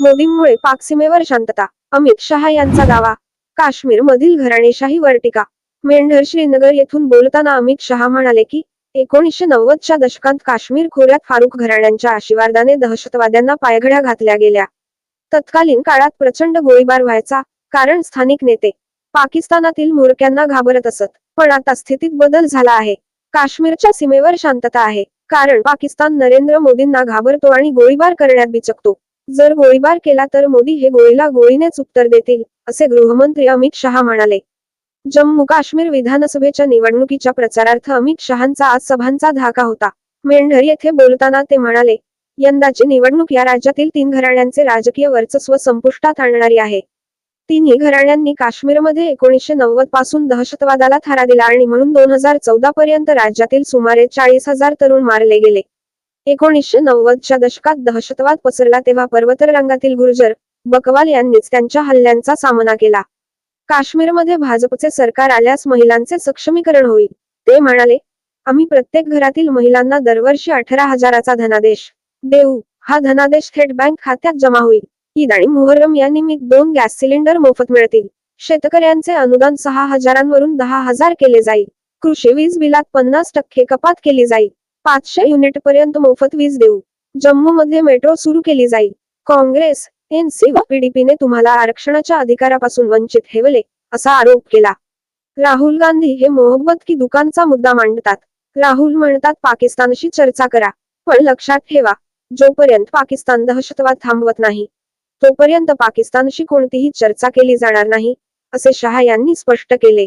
मोदींमुळे पाक सीमेवर शांतता. अमित शहा यांचा दावा. काश्मीर मधील घराणेशाही टीका. मेंढर श्रीनगर येथून बोलताना अमित शहा म्हणाले की एकोणीसशे नव्वदच्या दशकात काश्मीर खोऱ्यात फारुख घराण्यांच्या आशीर्वादाने दहशतवाद्यांना पायघड्या घातल्या गेल्या. तत्कालीन काळात प्रचंड गोळीबार व्हायचा कारण स्थानिक नेते. पाकिस्तानातील म्होरक्यांना घाबरत असत पण आता स्थितीत बदल झाला आहे. काश्मीरच्या सीमेवर शांतता आहे कारण पाकिस्तान नरेंद्र मोदींना घाबरतो आणि गोळीबार करण्यात बिचकतो. जर गोळीबार केला तर मोदी हे गोळीला गोळीनेच उत्तर देतील असे गृहमंत्री अमित शहा म्हणाले. जम्मू काश्मीर विधानसभेच्या निवडणुकीच्या प्रचारार्थ अमित शहांचा आज सभांचा धाका होता. मेंढर येथे बोलताना ते म्हणाले यंदाची निवडणूक या राज्यातील तीन घराण्यांचे राजकीय वर्चस्व संपुष्टात आणणारी आहे. तिन्ही घराण्यांनी काश्मीरमध्ये एकोणीसशे नव्वदपासून दहशतवादाला थारा दिला आणि म्हणून दोन हजार चौदा पर्यंत राज्यातील सुमारे चाळीस हजार तरुण मारले गेले. एकोणीसशे नव्वदच्या दशकात दहशतवाद पसरला तेव्हा पर्वतर रंगातील गुर्जर बकवाल यांनीच त्यांच्या हल्ल्यांचा सामना केला. काश्मीरमध्ये भाजपचे सरकार आल्यास महिलांचे सक्षमीकरण होईल. ते म्हणाले आम्ही प्रत्येक घरातील महिलांना दरवर्षी अठरा हजाराचा धनादेश देऊ. हा धनादेश थेट बँक खात्यात जमा होईल. ईद आणि मुहर्रम या निमित्त दोन गॅस सिलेंडर मोफत मिळतील. शेतकऱ्यांचे अनुदान सहा हजारांवरून दहा हजार केले जाईल. कृषी वीज बिलात पन्नास टक्के कपात केली जाईल. पाचशे युनिट पर्यंत मोफत वीज देऊ. जम्मू मध्ये मेट्रो सुरू केली जाईल. काँग्रेस एनसी व पीडीपीने तुम्हाला आरक्षणाच्या अधिकारापासून वंचित ठेवले असा आरोप केला. राहुल गांधी हे मोहब्बत की दुकानचा मुद्दा मांडतात. राहुल म्हणतात पाकिस्तानशी चर्चा करा पण लक्षात ठेवा जोपर्यंत पाकिस्तान दहशतवाद थांबवत नाही तोपर्यंत पाकिस्तानशी कोणतीही चर्चा केली जाणार नाही असे शहा यांनी स्पष्ट केले.